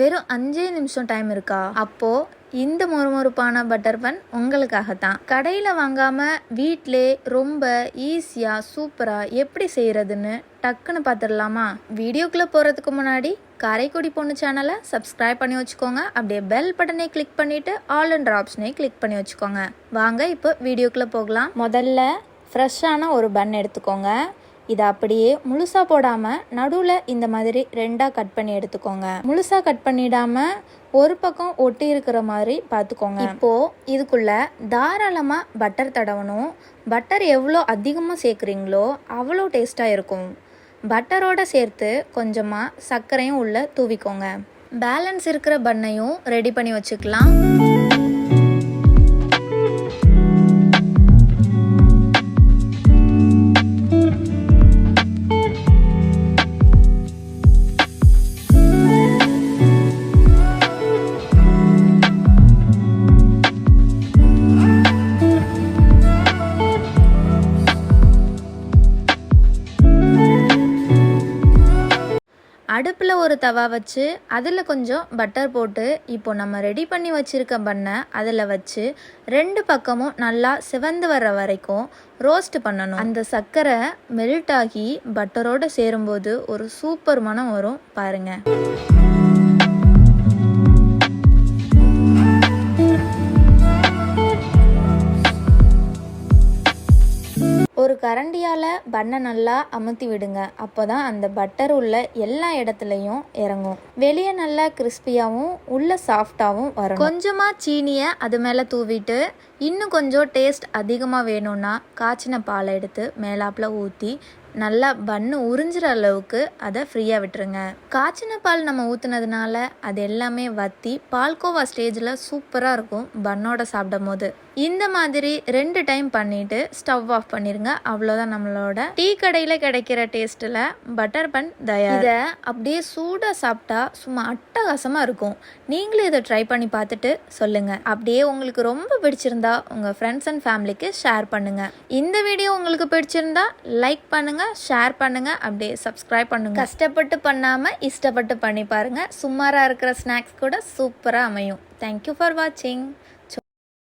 வெறும் அஞ்சே நிமிஷம் டைம் இருக்கா? அப்போ இந்த மொறுமொறுப்பான பட்டர் பன் உங்களுக்காகத்தான். கடையில் வாங்காம வீட்டிலே ரொம்ப ஈஸியாக சூப்பராக எப்படி செய்கிறதுன்னு டக்குன்னு பார்த்துடலாமா வீடியோக்குள்ளே போகிறதுக்கு முன்னாடி காரைக்குடி பொண்ணு சேனலை சப்ஸ்கிரைப் பண்ணி வச்சுக்கோங்க. அப்படியே பெல் பட்டனை கிளிக் பண்ணிவிட்டு ஆல் அண்ட் ஆப்ஷனை கிளிக் பண்ணி வச்சுக்கோங்க. வாங்க இப்போ வீடியோக்குள்ளே போகலாம். முதல்ல ஃப்ரெஷ்ஷான ஒரு பன் எடுத்துக்கோங்க. இதை அப்படியே முழுசாக போடாமல் நடுவில் இந்த மாதிரி ரெண்டாக கட் பண்ணி எடுத்துக்கோங்க. முழுசாக கட் பண்ணிடாமல் ஒரு பக்கம் ஒட்டி இருக்கிற மாதிரி பார்த்துக்கோங்க இப்போது இதுக்குள்ள தாராளமாக பட்டர் தடவணும். பட்டர் எவ்வளோ அதிகமாக சேர்க்குறீங்களோ அவ்வளோ டேஸ்ட்டாக இருக்கும். பட்டரோட சேர்த்து கொஞ்சமாக சர்க்கரையும் உள்ளே தூவிக்கோங்க. பேலன்ஸ் இருக்கிற பண்ணையும் ரெடி பண்ணி வச்சுக்கலாம். அடுப்பில் ஒரு தவா வச்சு அதில் கொஞ்சம் பட்டர் போட்டு இப்போ நம்ம ரெடி பண்ணி வச்சுருக்க பண்ணை அதில் வச்சு ரெண்டு பக்கமும் நல்லா சிவந்து வர்ற வரைக்கும் ரோஸ்ட் பண்ணணும். அந்த சர்க்கரை மெல்ட் ஆகி பட்டரோடு சேரும்போது ஒரு சூப்பர் மனம் வரும் பாருங்கள் ஒரு கரண்டியால் பண்ணை நல்லா அமுத்தி விடுங்க. அப்போ தான் அந்த பட்டர் உள்ள எல்லா இடத்துலையும் இறங்கும். வெளியே நல்லா கிறிஸ்பியாகவும் உள்ள சாஃப்டாகவும் வரும் கொஞ்சமாக சீனியை அது மேலே தூவிட்டு இன்னும் கொஞ்சம் டேஸ்ட் அதிகமாக வேணும்னா காய்ச்சின பாலை எடுத்து மேலாப்பில் ஊற்றி நல்லா பன்னு உறிஞ்சிற அளவுக்கு அதை ஃப்ரீயாக விட்டுருங்க. காய்ச்சின பால் நம்ம ஊற்றுனதுனால அது எல்லாமே வற்றி பால்கோவா ஸ்டேஜில் சூப்பராக இருக்கும் பண்ணோட சாப்பிடும் போது இந்த மாதிரி ரெண்டு டைம் பண்ணிட்டு ஸ்டவ் ஆஃப் பண்ணிருங்க. அவ்வளோதான் நம்மளோட. டீ கடையில் கிடைக்கிற டேஸ்ட்டில் பட்டர் பன் தயார். இதை அப்படியே சூடாக சாப்பிட்டா சும்மா அட்டகாசமாக இருக்கும். நீங்களும் இதை ட்ரை பண்ணி பார்த்துட்டு சொல்லுங்கள் அப்படியே உங்களுக்கு ரொம்ப பிடிச்சிருந்தா உங்கள் ஃப்ரெண்ட்ஸ் அண்ட் ஃபேமிலிக்கு ஷேர் பண்ணுங்கள் இந்த வீடியோ உங்களுக்கு பிடிச்சிருந்தா லைக் பண்ணுங்கள் ஷேர் பண்ணுங்கள் அப்படியே சப்ஸ்கிரைப் பண்ணுங்கள் கஷ்டப்பட்டு பண்ணாமல் இஷ்டப்பட்டு பண்ணி பாருங்கள் சுமாராக இருக்கிற ஸ்நாக்ஸ் கூட சூப்பராக அமையும். தேங்க்யூ ஃபார் வாட்சிங்